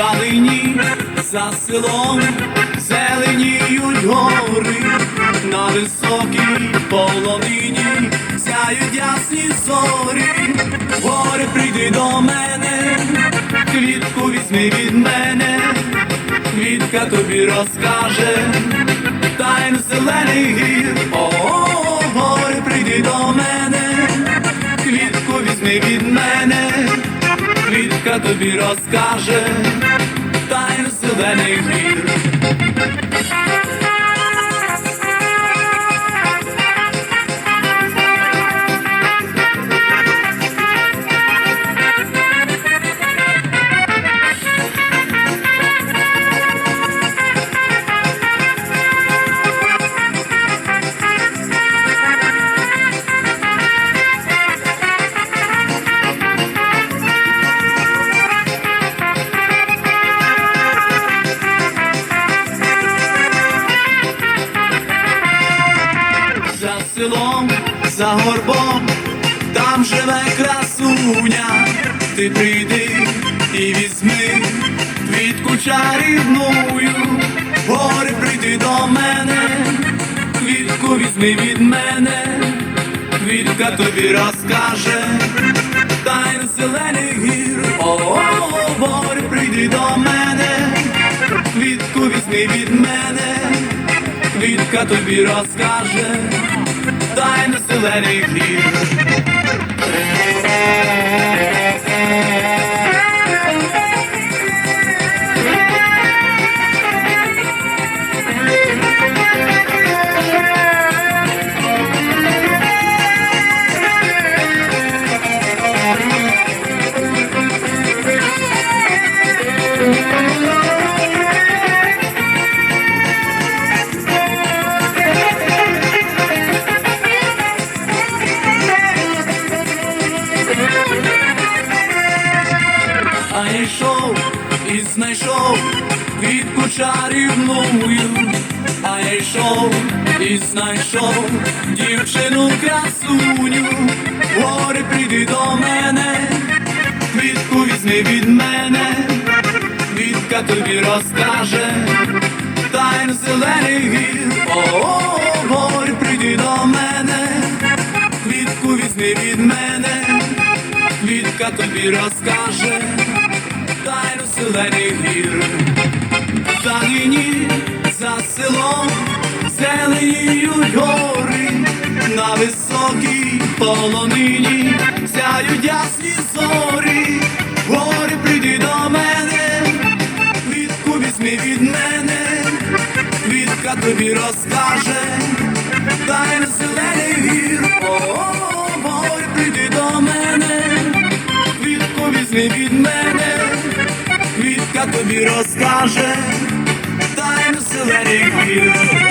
Вдалині за селом зеленіють гори, на високій полонині сяють ясні зорі, горе прийди до мене, квітку візьми від мене, квітка тобі розкаже, тайну зелених гір, квітка тобі розкаже, тайн зелений гір. Селом, за горбом, там живе красуня, ти прийди і візьми квітку чарівною, гори прийди до мене, квітку візьми від мене, квітка тобі розкаже, тайну зелених гір, о, гори прийди до мене, квітку візьми від мене. Квітка тобі розкаже, тайну зелених гір. А йшов і знайшов квітку чарівною, а йшов і знайшов дівчину красуню, гори прийди до мене, квітку візьми від мене, квітка тобі розкаже, тайну зелених гір, о, гори прийди до мене, квітку візьми від мене. Квітка тобі розкаже зелених гір. За нині, за селом, зеленіють гори, на високій полонині сяють ясні зорі, гори прийди до мене, квітку візьми від мене, квітка тобі розкаже, тайну зелених гір, о, гори прийди до мене. Квітку візьми від мене, тобі розкаже, тайну зелених гір.